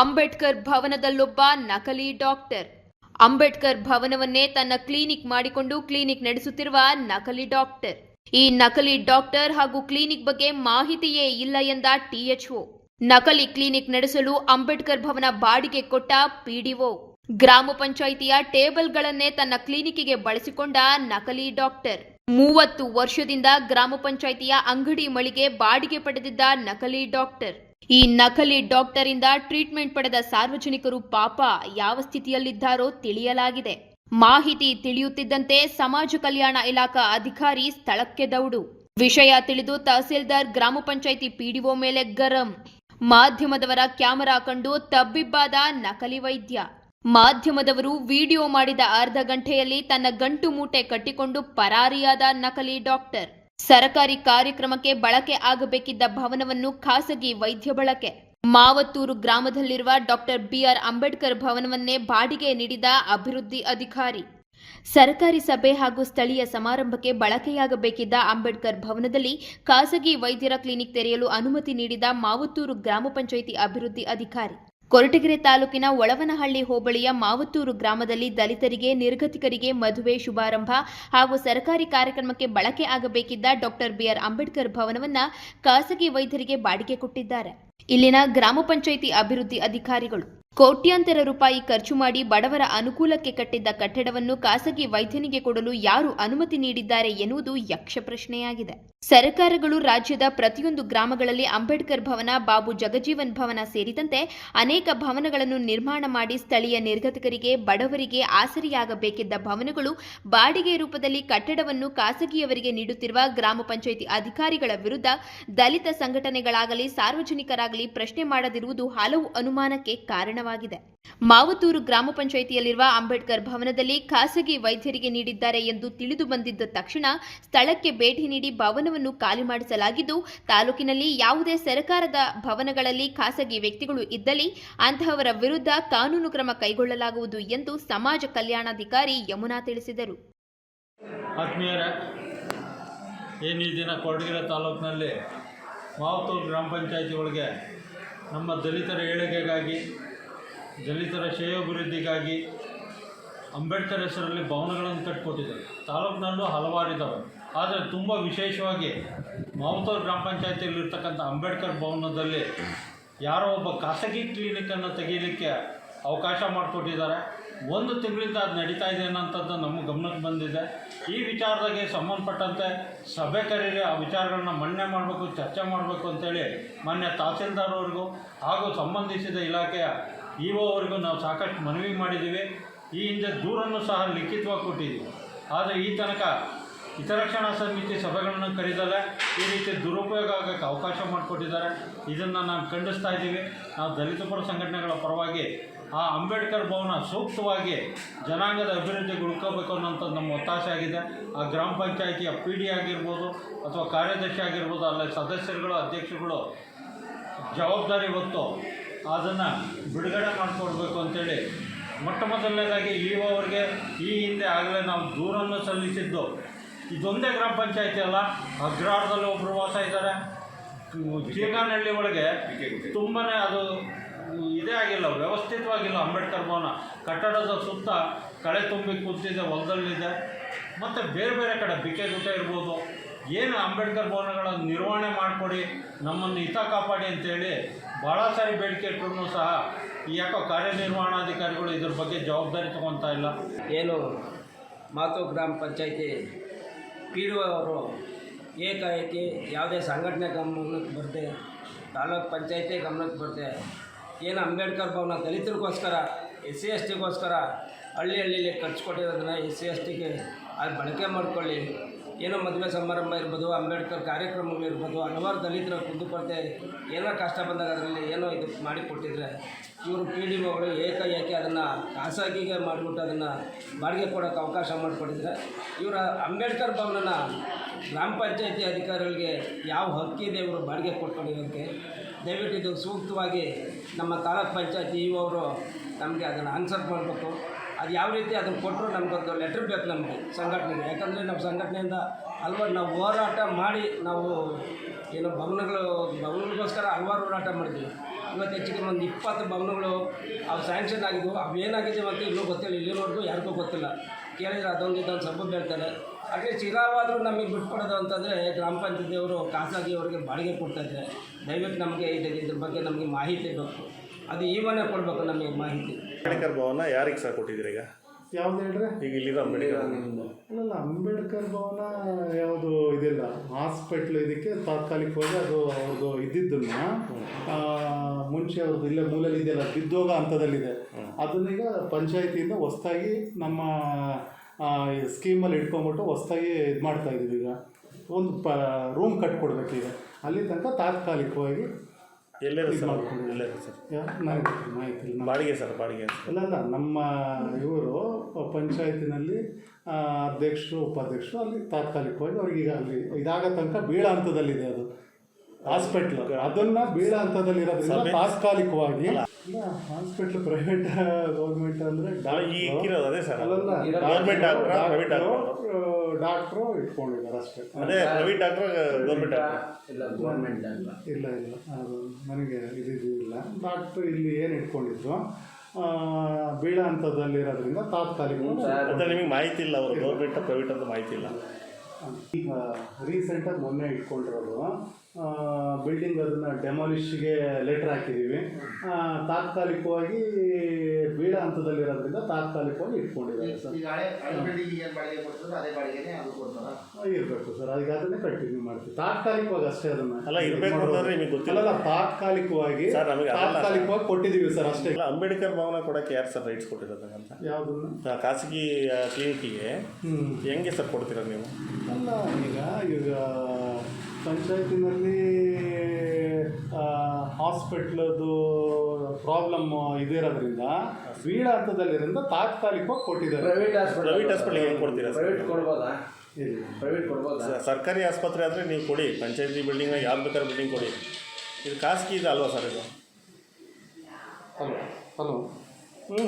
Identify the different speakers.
Speaker 1: ಅಂಬೇಡ್ಕರ್ ಭವನದಲ್ಲೊಬ್ಬ ನಕಲಿ ಡಾಕ್ಟರ್. ಅಂಬೇಡ್ಕರ್ ಭವನವನ್ನೇ ತನ್ನ ಕ್ಲಿನಿಕ್ ಮಾಡಿಕೊಂಡು ಕ್ಲಿನಿಕ್ ನಡೆಸುತ್ತಿರುವ ನಕಲಿ ಡಾಕ್ಟರ್. ಈ ನಕಲಿ ಡಾಕ್ಟರ್ ಹಾಗೂ ಕ್ಲಿನಿಕ್ ಬಗ್ಗೆ ಮಾಹಿತಿಯೇ ಇಲ್ಲ ಎಂದ ಟಿಎಚ್ಒ ನಕಲಿ ಕ್ಲಿನಿಕ್ ನಡೆಸಲು ಅಂಬೇಡ್ಕರ್ ಭವನ ಬಾಡಿಗೆ ಕೊಟ್ಟ ಪಿಡಿಒ ಗ್ರಾಮ ಪಂಚಾಯಿತಿಯ ಟೇಬಲ್ಗಳನ್ನೇ ತನ್ನ ಕ್ಲಿನಿಕ್ಗೆ ಬಳಸಿಕೊಂಡ ನಕಲಿ ಡಾಕ್ಟರ್. ಮೂವತ್ತು ವರ್ಷದಿಂದ ಗ್ರಾಮ ಪಂಚಾಯಿತಿಯ ಅಂಗಡಿ ಮಳಿಗೆ ಬಾಡಿಗೆ ಪಡೆದಿದ್ದ ನಕಲಿ ಡಾಕ್ಟರ್. ಈ ನಕಲಿ ಡಾಕ್ಟರ್ ಇಂದ ಟ್ರೀಟ್ಮೆಂಟ್ ಪಡೆದ ಸಾರ್ವಜನಿಕರು ಪಾಪ ಯಾವ ಸ್ಥಿತಿಯಲ್ಲಿದ್ದಾರೋ ತಿಳಿಯಲಾಗಿದೆ. ಮಾಹಿತಿ ತಿಳಿಯುತ್ತಿದ್ದಂತೆ ಸಮಾಜ ಕಲ್ಯಾಣ ಇಲಾಖಾ ಅಧಿಕಾರಿ ಸ್ಥಳಕ್ಕೆ ದೌಡು. ವಿಷಯ ತಿಳಿದು ತಹಸೀಲ್ದಾರ್, ಗ್ರಾಮ ಪಂಚಾಯಿತಿ ಪಿಡಿಒ ಮೇಲೆ ಗರಂ. ಮಾಧ್ಯಮದವರ ಕ್ಯಾಮೆರಾ ಕಂಡು ತಬ್ಬಿಬ್ಬಾದ ನಕಲಿ ವೈದ್ಯ. ಮಾಧ್ಯಮದವರು ವಿಡಿಯೋ ಮಾಡಿದ ಅರ್ಧ ಗಂಟೆಯಲ್ಲಿ ತನ್ನ ಗಂಟು ಮೂಟೆ ಕಟ್ಟಿಕೊಂಡು ಪರಾರಿಯಾದ ನಕಲಿ ಡಾಕ್ಟರ್. ಸರಕಾರಿ ಕಾರ್ಯಕ್ರಮಕ್ಕೆ ಬಳಕೆ ಆಗಬೇಕಿದ್ದ ಭವನವನ್ನು ಖಾಸಗಿ ವೈದ್ಯ ಬಳಕೆ. ಮಾವತ್ತೂರು ಗ್ರಾಮದಲ್ಲಿರುವ ಡಾಕ್ಟರ್ ಬಿಆರ್ ಅಂಬೇಡ್ಕರ್ ಭವನವನ್ನೇ ಬಾಡಿಗೆ ನೀಡಿದ ಅಭಿವೃದ್ಧಿ ಅಧಿಕಾರಿ. ಸರ್ಕಾರಿ ಸಭೆ ಹಾಗೂ ಸ್ಥಳೀಯ ಸಮಾರಂಭಕ್ಕೆ ಬಳಕೆಯಾಗಬೇಕಿದ್ದ ಅಂಬೇಡ್ಕರ್ ಭವನದಲ್ಲಿ ಖಾಸಗಿ ವೈದ್ಯರ ಕ್ಲಿನಿಕ್ ತೆರೆಯಲು ಅನುಮತಿ ನೀಡಿದ ಮಾವತ್ತೂರು ಗ್ರಾಮ ಪಂಚಾಯಿತಿ ಅಭಿವೃದ್ಧಿ ಅಧಿಕಾರಿ. ಕೊರಟಗೆರೆ ತಾಲೂಕಿನ ಒಳವನಹಳ್ಳಿ ಹೋಬಳಿಯ ಮಾವತ್ತೂರು ಗ್ರಾಮದಲ್ಲಿ ದಲಿತರಿಗೆ, ನಿರ್ಗತಿಕರಿಗೆ ಮದುವೆ ಶುಭಾರಂಭ ಹಾಗೂ ಸರ್ಕಾರಿ ಕಾರ್ಯಕ್ರಮಕ್ಕೆ ಬಳಕೆ ಆಗಬೇಕಿದ್ದ ಡಾಕ್ಟರ್ ಬಿಆರ್ ಅಂಬೇಡ್ಕರ್ ಭವನವನ್ನ ಖಾಸಗಿ ವೈದ್ಯರಿಗೆ ಬಾಡಿಗೆ ಕೊಟ್ಟಿದ್ದಾರೆ. ಇಲ್ಲಿನ ಗ್ರಾಮ ಪಂಚಾಯಿತಿ ಅಭಿವೃದ್ಧಿ ಅಧಿಕಾರಿಗಳು ಕೋಟ್ಯಾಂತರ ರೂಪಾಯಿ ಖರ್ಚು ಮಾಡಿ ಬಡವರ ಅನುಕೂಲಕ್ಕೆ ಕಟ್ಟಿದ್ದ ಕಟ್ಟಡವನ್ನು ಖಾಸಗಿ ವೈದ್ಯನಿಗೆ ಕೊಡಲು ಯಾರು ಅನುಮತಿ ನೀಡಿದ್ದಾರೆ ಎನ್ನುವುದು ಯಕ್ಷ ಪ್ರಶ್ನೆಯಾಗಿದೆ. ಸರ್ಕಾರಗಳು ರಾಜ್ಯದ ಪ್ರತಿಯೊಂದು ಗ್ರಾಮಗಳಲ್ಲಿ ಅಂಬೇಡ್ಕರ್ ಭವನ, ಬಾಬು ಜಗಜೀವನ್ ಭವನ ಸೇರಿದಂತೆ ಅನೇಕ ಭವನಗಳನ್ನು ನಿರ್ಮಾಣ ಮಾಡಿ ಸ್ಥಳೀಯ ನಿರ್ಗತಿಕರಿಗೆ, ಬಡವರಿಗೆ ಆಸರಿಯಾಗಬೇಕಿದ್ದ ಭವನಗಳು ಬಾಡಿಗೆ ರೂಪದಲ್ಲಿ ಕಟ್ಟಡವನ್ನು ಖಾಸಗಿಯವರಿಗೆ ನೀಡುತ್ತಿರುವ ಗ್ರಾಮ ಪಂಚಾಯಿತಿ ಅಧಿಕಾರಿಗಳ ವಿರುದ್ಧ ದಲಿತ ಸಂಘಟನೆಗಳಾಗಲಿ ಸಾರ್ವಜನಿಕರಾಗಲಿ ಪ್ರಶ್ನೆ ಮಾಡದಿರುವುದು ಹಲವು ಅನುಮಾನಕ್ಕೆ ಕಾರಣವಾಗಿದೆ ಮಾವತೂರು ಗ್ರಾಮ ಪಂಚಾಯಿತಿಯಲ್ಲಿರುವ ಅಂಬೇಡ್ಕರ್ ಭವನದಲ್ಲಿ ಖಾಸಗಿ ವೈದ್ಯರಿಗೆ ನೀಡಿದ್ದಾರೆ ಎಂದು ತಿಳಿದು ಬಂದಿದ್ದ ತಕ್ಷಣ ಸ್ಥಳಕ್ಕೆ ಭೇಟಿ ನೀಡಿ ಭವನವನ್ನು ಖಾಲಿ ಮಾಡಿಸಲಾಗಿದ್ದು, ತಾಲೂಕಿನಲ್ಲಿ ಯಾವುದೇ ಸರ್ಕಾರದ ಭವನಗಳಲ್ಲಿ ಖಾಸಗಿ ವ್ಯಕ್ತಿಗಳು ಇದ್ದಲ್ಲಿ ಅಂತಹವರ ವಿರುದ್ಧ ಕಾನೂನು ಕ್ರಮ ಕೈಗೊಳ್ಳಲಾಗುವುದು ಎಂದು ಸಮಾಜ ಕಲ್ಯಾಣಾಧಿಕಾರಿ ಯಮುನಾ ತಿಳಿಸಿದರು.
Speaker 2: ಮಾವತ್ತೂರು ಗ್ರಾಮ ಪಂಚಾಯತಿ ಒಳಗೆ ನಮ್ಮ ದಲಿತರ ಏಳಿಗೆಗಾಗಿ ದಲಿತರ ಶ್ರೇಯೋಭಿವೃದ್ಧಿಗಾಗಿ ಅಂಬೇಡ್ಕರ್ ಹೆಸರಲ್ಲಿ ಭವನಗಳನ್ನು ಕಟ್ಟಿಕೊಟ್ಟಿದ್ದಾರೆ ತಾಲೂಕಿನಲ್ಲೂ ಹಲವಾರು ಇದ್ದಾವೆ ಆದರೆ ತುಂಬ ವಿಶೇಷವಾಗಿ ಮಾವತ್ತೂರು ಗ್ರಾಮ ಪಂಚಾಯತಿಯಲ್ಲಿರ್ತಕ್ಕಂಥ ಅಂಬೇಡ್ಕರ್ ಭವನದಲ್ಲಿ ಯಾರೋ ಒಬ್ಬ ಖಾಸಗಿ ಕ್ಲಿನಿಕನ್ನು ತೆಗೀಲಿಕ್ಕೆ ಅವಕಾಶ ಮಾಡಿಕೊಟ್ಟಿದ್ದಾರೆ. ಒಂದು ತಿಂಗಳಿಂದ ಅದು ನಡೀತಾ ಇದೆ ಅನ್ನೋಂಥದ್ದು ನಮ್ಮ ಗಮನಕ್ಕೆ ಬಂದಿದೆ. ಈ ವಿಚಾರದಾಗೆ ಸಂಬಂಧಪಟ್ಟಂತೆ ಸಭೆ ಕರೀರಿ, ಆ ವಿಚಾರಗಳನ್ನ ಮನ್ನಣೆ ಮಾಡಬೇಕು, ಚರ್ಚೆ ಮಾಡಬೇಕು ಅಂತೇಳಿ ಮಾನ್ಯ ತಹಸೀಲ್ದಾರ್ ಅವ್ರಿಗೂ ಹಾಗೂ ಸಂಬಂಧಿಸಿದ ಇಲಾಖೆಯ ಇ ಅವರಿಗೂ ನಾವು ಸಾಕಷ್ಟು ಮನವಿ ಮಾಡಿದ್ದೀವಿ. ಈ ಹಿಂದೆ ದೂರನ್ನು ಸಹ ಲಿಖಿತವಾಗಿ ಕೊಟ್ಟಿದ್ದೀವಿ. ಆದರೆ ಈ ತನಕ ಹಿತರಕ್ಷಣಾ ಸಮಿತಿ ಸಭೆಗಳನ್ನು ಕರೆದಲ್ಲ ಈ ರೀತಿ ದುರುಪಯೋಗ ಆಗೋಕ್ಕೆ ಅವಕಾಶ ಮಾಡಿಕೊಟ್ಟಿದ್ದಾರೆ. ಇದನ್ನು ನಾವು ಖಂಡಿಸ್ತಾ ಇದ್ದೀವಿ. ನಾವು ದಲಿತ ಪರ ಸಂಘಟನೆಗಳ ಪರವಾಗಿ ಆ ಅಂಬೇಡ್ಕರ್ ಭವನ ಸೂಕ್ತವಾಗಿ ಜನಾಂಗದ ಅಭಿವೃದ್ಧಿಗೆ ಉಳ್ಕೋಬೇಕು ಅನ್ನೋಂಥದ್ದು ನಮ್ಮ ಒತ್ತಾಸೆ ಆಗಿದೆ. ಆ ಗ್ರಾಮ ಪಂಚಾಯಿತಿಯ ಪಿ ಡಿ ಆಗಿರ್ಬೋದು ಅಥವಾ ಕಾರ್ಯದರ್ಶಿ ಆಗಿರ್ಬೋದು, ಅಲ್ಲ ಸದಸ್ಯರುಗಳು, ಅಧ್ಯಕ್ಷರುಗಳು ಜವಾಬ್ದಾರಿ ಹೊತ್ತು ಅದನ್ನು ಬಿಡುಗಡೆ ಮಾಡಿಕೊಡ್ಬೇಕು ಅಂತೇಳಿ. ಮೊಟ್ಟ ಮೊದಲನೇದಾಗಿ ಇ ಅವರಿಗೆ ಈ ಹಿಂದೆ ಆಗಲೇ ನಾವು ದೂರನ್ನು ಸಲ್ಲಿಸಿದ್ದು. ಇದೊಂದೇ ಗ್ರಾಮ ಪಂಚಾಯತಿ ಅಲ್ಲ ಅಗ್ರಹಾರದಲ್ಲಿ ಒಬ್ಬರು ವಾಸ ಇದ್ದಾರೆ. ಚೀಗಾನಹಳ್ಳಿ ಒಳಗೆ ತುಂಬಾ ಅದು ಇದೇ ಆಗಿಲ್ಲ, ವ್ಯವಸ್ಥಿತವಾಗಿಲ್ಲ ಅಂಬೇಡ್ಕರ್ ಭವನ. ಕಟ್ಟಡದ ಸುತ್ತ ಕಳೆ ತುಂಬಿ ಕೂತಿದೆ, ಹೊಲದಲ್ಲಿದೆ. ಮತ್ತು ಬೇರೆ ಬೇರೆ ಕಡೆ ಬಿಕೆ ಜೊತೆ ಇರ್ಬೋದು. ಏನು ಅಂಬೇಡ್ಕರ್ ಭವನಗಳನ್ನು ನಿರ್ವಹಣೆ ಮಾಡಿಕೊಡಿ, ನಮ್ಮನ್ನು ಹಿತ ಕಾಪಾಡಿ ಅಂತೇಳಿ ಭಾಳ ಸಾರಿ ಬೇಡಿಕೆ ಇಟ್ಟರು ಸಹ. ಯಾಕೋ ಕಾರ್ಯನಿರ್ವಹಣಾಧಿಕಾರಿಗಳು ಇದ್ರ ಬಗ್ಗೆ ಜವಾಬ್ದಾರಿ ತಗೊತಾ ಇಲ್ಲ.
Speaker 3: ಏನು, ಮಾತು ಗ್ರಾಮ ಪಂಚಾಯಿತಿ ಪಿ ಡಿ ಅವರು ಏಕಾಏಕಿ ಯಾವುದೇ ಸಂಘಟನೆ ಗಮನಕ್ಕೆ ಬರ್ತೆ ತಾಲೂಕು ಪಂಚಾಯಿತಿ ಗಮನಕ್ಕೆ ಬರ್ತೆ ಏನು ಅಂಬೇಡ್ಕರ್ ಭವನ ದಲಿತರಿಗೋಸ್ಕರ, ಎಸ್ ಸಿ ಎಸ್ ಟಿಗೋಸ್ಕರ ಹಳ್ಳಿ ಹಳ್ಳಿಲಿ ಖರ್ಚು ಕೊಟ್ಟಿರೋದನ್ನ ಎಸ್ ಸಿ ಎಸ್ ಟಿಗೆ ಅದು ಬಳಕೆ ಮಾಡ್ಕೊಳ್ಳಿ. ಏನೋ ಮದುವೆ ಸಮಾರಂಭ ಇರ್ಬೋದು, ಅಂಬೇಡ್ಕರ್ ಕಾರ್ಯಕ್ರಮಗಳಿರ್ಬೋದು ಹಲವಾರು ದಲಿತರ ಕುಂದುಕೊರತೆ, ಏನೋ ಕಷ್ಟ ಬಂದಾಗ ಅದರಲ್ಲಿ ಏನೋ ಇದು ಮಾಡಿಕೊಟ್ಟಿದ್ರೆ, ಇವರು ಪಿ ಡಿ ಒಗಳು ಏಕಾಏಕಿ ಅದನ್ನು ಖಾಸಗಿಗೆ ಮಾಡಿಬಿಟ್ಟು ಅದನ್ನು ಬಾಡಿಗೆ ಕೊಡೋಕ್ಕೆ ಅವಕಾಶ ಮಾಡಿಕೊಟ್ಟಿದ್ರೆ, ಇವರ ಅಂಬೇಡ್ಕರ್ ಭವನನ ಗ್ರಾಮ ಪಂಚಾಯತಿ ಅಧಿಕಾರಿಗಳಿಗೆ ಯಾವ ಹಕ್ಕಿದೆ ಇವರು ಬಾಡಿಗೆ ಕೊಟ್ಕೊಂಡಿರೋಕ್ಕೆ ದಯವಿಟ್ಟು ಇದು ಸೂಕ್ತವಾಗಿ ನಮ್ಮ ತಾಲೂಕ್ ಪಂಚಾಯತಿ ಇವರು ನಮಗೆ ಅದನ್ನು ಆನ್ಸರ್ ಮಾಡಬೇಕು. ಅದು ಯಾವ ರೀತಿ ಅದನ್ನು ಕೊಟ್ಟರು ನಮಗೊಂದು ಲೆಟ್ರ್ ಬೇಕು ನಮಗೆ ಸಂಘಟನೆಗೆ. ಯಾಕಂದರೆ ನಮ್ಮ ಸಂಘಟನೆಯಿಂದ ಹಲ್ವಾರು ನಾವು ಹೋರಾಟ ಮಾಡಿ ನಾವು ಏನು ಭವನಗಳು, ಭವನಗಳಿಗೋಸ್ಕರ ಹಲವಾರು ಹೋರಾಟ ಮಾಡಿದ್ವಿ. ಇವತ್ತು ಹೆಚ್ಚಿಗೆ ಒಂದು ಇಪ್ಪತ್ತು ಭವನಗಳು ಅವು ಸ್ಯಾಂಕ್ಷನ್ ಆಗಿದ್ವು. ಅವು ಏನಾಗಿದೆ ಮತ್ತು ಇನ್ನೂ ಗೊತ್ತಿಲ್ಲ. ಇಲ್ಲಿವರೆಗೂ ಯಾರಿಗೂ ಗೊತ್ತಿಲ್ಲ. ಕೇಳಿದರೆ ಅದೊಂದು ಇದೊಂದು ಸಬ್ಬು ಹೇಳ್ತಾರೆ. ಅದೇ ಚಿರಾವಾದರೂ ನಮಗೆ ಬಿಟ್ಕೊಡೋದು ಅಂತಂದರೆ ಗ್ರಾಮ ಪಂಚಾಯತಿಯವರು ಖಾಸಗಿ ಅವರಿಗೆ ಬಾಡಿಗೆ ಕೊಡ್ತಾಯಿದ್ದಾರೆ ದಯವಿಟ್ಟು ನಮಗೆ ಇದು ಇದ್ರ ಬಗ್ಗೆ ನಮಗೆ ಮಾಹಿತಿ ಬೇಕು. ಅದು ಈವನೇ ಕೊಡಬೇಕು ನಮಗೆ ಮಾಹಿತಿ.
Speaker 4: ಅಂಬೇಡ್ಕರ್ ಭವನ ಯಾರಿಗೆ ಸರ್ ಕೊಟ್ಟಿದ್ದೀರಿ ಈಗ?
Speaker 5: ಯಾವ್ದು ಹೇಳ್ರಿ?
Speaker 4: ಈಗ ಇಲ್ಲಿರೋ ಅಂಬೇಡ್ಕರ್
Speaker 5: ಅಲ್ಲಲ್ಲ ಅಂಬೇಡ್ಕರ್ ಭವನ ಯಾವುದು ಇದಿಲ್ಲ. ಹಾಸ್ಪಿಟ್ಲ್ ಇದಕ್ಕೆ ತಾತ್ಕಾಲಿಕವಾಗಿ ಅದು ಅವ್ರದ್ದು ಇದ್ದಿದ್ದನ್ನ ಮುಂಚೆ ಅವ್ರದ್ದು ಇಲ್ಲೇ ಮೂಲಲ್ಲಿ ಇದೆಯಲ್ಲ ಬಿದ್ದೋಗ ಹಂತದಲ್ಲಿದೆ. ಅದನ್ನೀಗ ಪಂಚಾಯತಿಯಿಂದ ಹೊಸ್ದಾಗಿ ನಮ್ಮ ಸ್ಕೀಮಲ್ಲಿ ಇಟ್ಕೊಂಬಿಟ್ಟು ಹೊಸ್ದಾಗಿ ಇದು ಮಾಡ್ತಾ ಇದ್ದೀವಿ ಈಗ. ಒಂದು ಪ ರೂಮ್ ಕಟ್ಕೊಡ್ಬೇಕೀಗ. ಅಲ್ಲಿ ತನಕ ತಾತ್ಕಾಲಿಕವಾಗಿ
Speaker 4: ಎಲ್ಲೇರು ಸರ್
Speaker 5: ಮಾಡ್ಕೊಂಡು
Speaker 4: ಸರ್.
Speaker 5: ನನಗೆ ಮಾಹಿತಿ
Speaker 4: ಬಾಡಿಗೆ ಸರ್ ಬಾಡಿಗೆ
Speaker 5: ಅಲ್ಲ ಅಲ್ಲ ನಮ್ಮ ಇವರು ಪಂಚಾಯತಿನಲ್ಲಿ ಅಧ್ಯಕ್ಷರು ಉಪಾಧ್ಯಕ್ಷರು ಅಲ್ಲಿ ತಾತ್ಕಾಲಿಕವಾಗಿ ಅವ್ರಿಗೆ ಈಗ ಅಲ್ಲಿ ಇದಾಗ ತನಕ ಬೀಳ ಹಂತದಲ್ಲಿದೆ ಅದು. ಹಾಸ್ಪಿಟ್ಲ್ ಅದನ್ನ ಬೀಳ ಹಂತದಲ್ಲಿ ತಾತ್ಕಾಲಿಕವಾಗಿ ಹಾಸ್ಪಿಟ್ಲ್ ಪ್ರೈವೇಟ್ ಗೌರ್ಮೆಂಟ್ ಅಂದ್ರೆ
Speaker 4: ಅದೇ ಸರ್
Speaker 5: ಅಲ್ಲಲ್ಲ
Speaker 4: ಗೌರ್ಮೆಂಟ್ ಡಾಕ್ಟ್ರಾ
Speaker 5: ಇಟ್ಕೊಂಡಿದ್ದಾರೆ ಅಷ್ಟೇ.
Speaker 4: ಅದೇ ಪ್ರೈವೇಟ್ ಡಾಕ್ಟ್ರ ಗೌರ್ಮೆಂಟ್
Speaker 3: ಇಲ್ಲ ಗೌರ್ಮೆಂಟ್
Speaker 5: ಇಲ್ಲ ಇಲ್ಲ. ಅದು ನನಗೆ ಇದು ಇಲ್ಲ. ಡಾಕ್ಟ್ರು ಇಲ್ಲಿ ಏನು ಇಟ್ಕೊಂಡಿದ್ರು? ಆ, ಬೀಳ ಹಂತದಲ್ಲಿರೋದ್ರಿಂದ ತಾತ್ಕಾಲಿಕ
Speaker 4: ಮತ್ತೆ ನಿಮಗೆ ಮಾಹಿತಿ ಇಲ್ಲ ಅವರು ಗೌರ್ಮೆಂಟ್ ಪ್ರೈವೇಟ್ ಅಂತ ಮಾಹಿತಿ ಇಲ್ಲ.
Speaker 5: ಈಗ ರೀಸೆಂಟಾಗಿ ಮೊನ್ನೆ ಇಟ್ಕೊಂಡಿರೋದು. ಬಿಲ್ಡಿಂಗ್ ಅದನ್ನು ಡೆಮಾಲಿಷ್ಗೆ ಲೆಟ್ರ್ ಹಾಕಿದ್ದೀವಿ ಆ, ತಾತ್ಕಾಲಿಕವಾಗಿ ಬೀಳ ಹಂತದಲ್ಲಿರೋದ್ರಿಂದ ತಾತ್ಕಾಲಿಕವಾಗಿ ಇಟ್ಕೊಂಡಿದ್ದಾರೆ ಸರ್. ಇರಬೇಕು ಸರ್. ಅದಕ್ಕೆ ಅದನ್ನೇ ಕಂಟಿನ್ಯೂ ಮಾಡ್ತೀವಿ. ತಾತ್ಕಾಲಿಕವಾಗಿ ಅಷ್ಟೇ ಅದನ್ನು
Speaker 4: ಅಲ್ಲ, ಇರಬೇಕು ಅಂತಂದ್ರೆ ನಿಮಗೆ ಗೊತ್ತಿಲ್ಲ.
Speaker 5: ತಾತ್ಕಾಲಿಕವಾಗಿ. ತಾತ್ಕಾಲಿಕವಾಗಿ ಕೊಟ್ಟಿದ್ದೀವಿ ಸರ್ ಅಷ್ಟೇ.
Speaker 4: ಇಲ್ಲ ಅಂಬೇಡ್ಕರ್ ಭವನ ಕೊಡೋಕ್ಕೆ ಯಾರು ಸರ್ ರೈಟ್ಸ್ ಕೊಟ್ಟಿರೋದು ಅಂತ
Speaker 5: ಯಾವುದನ್ನು
Speaker 4: ಖಾಸಗಿ ಕ್ಲಿನಿಕ್ಕಿಗೆ
Speaker 5: ಹ್ಞೂ
Speaker 4: ಹೆಂಗೆ ಸರ್ ಕೊಡ್ತೀರಾ ನೀವು?
Speaker 5: ಅಲ್ಲ ಈಗ ಈಗ ಪಂಚಾಯತಿನಲ್ಲಿ ಹಾಸ್ಪಿಟ್ಲದು ಪ್ರಾಬ್ಲಮ್ ಇದಿರೋದ್ರಿಂದ ಬೀಳ ಹಂತದಲ್ಲಿರೋದ್ರಿಂದ ತಾತ್ಕಾಲಿಕವಾಗಿ ಕೊಟ್ಟಿದ್ದಾರೆ.
Speaker 3: ಪ್ರೈವೇಟ್
Speaker 4: ಪ್ರೈವೇಟ್ ಹಾಸ್ಪಿಟ್ಲಿಗೆ ಹೆಂಗೆ ಕೊಡ್ತೀರಾ ಸರ್?
Speaker 3: ಪ್ರೈವೇಟ್ ಕೊಡ್ಬೋದಾ?
Speaker 5: ಇಲ್ಲ
Speaker 3: ಪ್ರೈವೇಟ್ ಕೊಡ್ಬೋದಾ?
Speaker 4: ಸ- ಸರ್ಕಾರಿ ಆಸ್ಪತ್ರೆ ಆದರೆ ನೀವು ಕೊಡಿ ಪಂಚಾಯತಿ ಬಿಲ್ಡಿಂಗ್ನಾಗ ಯಾವ್ದು ಬೇಕಾದ್ರೆ ಬಿಲ್ಡಿಂಗ್ ಕೊಡಿ. ಇದು ಖಾಸಗಿ ಇದೆ ಅಲ್ವಾ ಸರ್ ಇದು?
Speaker 5: Hello hello. ಹ್ಞೂ